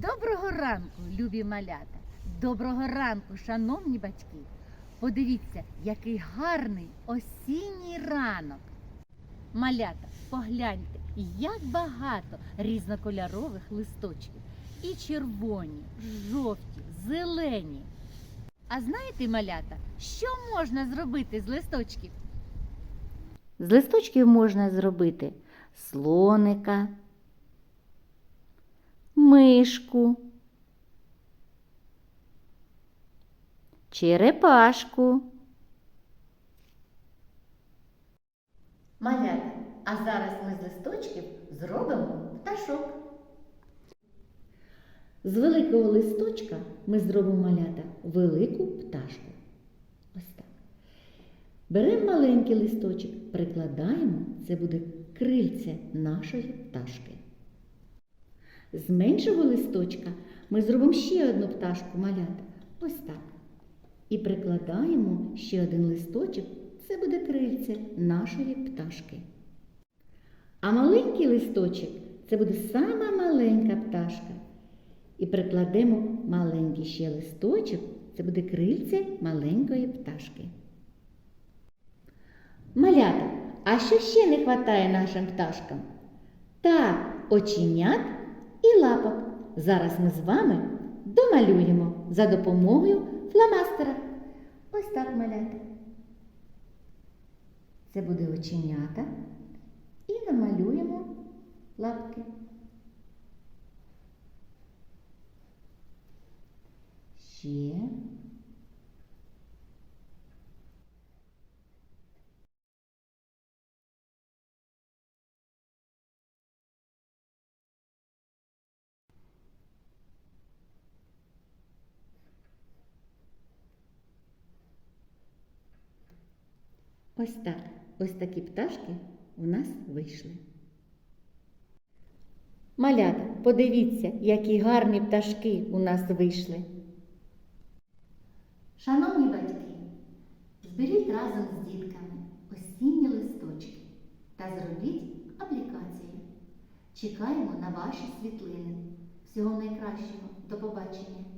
Доброго ранку, любі малята! Доброго ранку, шановні батьки! Подивіться, який гарний осінній ранок. Малята, погляньте, як багато різнокольорових листочків. І червоні, жовті, зелені. А знаєте, малята, що можна зробити з листочків? З листочків можна зробити слоника, мишку, черепашку. Малята, а зараз ми з листочків зробимо пташок. З великого листочка ми зробимо малята велику пташку. Ось так. Беремо маленький листочок, прикладаємо, це буде крильце нашої пташки. З меншого листочка ми зробимо ще одну пташку малята. Ось так. І прикладаємо ще один листочок, це буде крильце нашої пташки. А маленький листочок це буде сама маленька пташка. І прикладемо маленький ще листочок, це буде крильце маленької пташки. Малята, а що ще не вистачає нашим пташкам? Так, оченят і лапок. Зараз ми з вами домалюємо за допомогою фломастера. Ось так малята. Це буде оченята і намалюємо лапки. Ще. Ось так. Ось такі пташки у нас вийшли. Малята, подивіться, які гарні пташки у нас вийшли. Шановні батьки, зберіть разом з дітками осінні листочки та зробіть аплікацію. Чекаємо на ваші світлини. Всього найкращого. До побачення!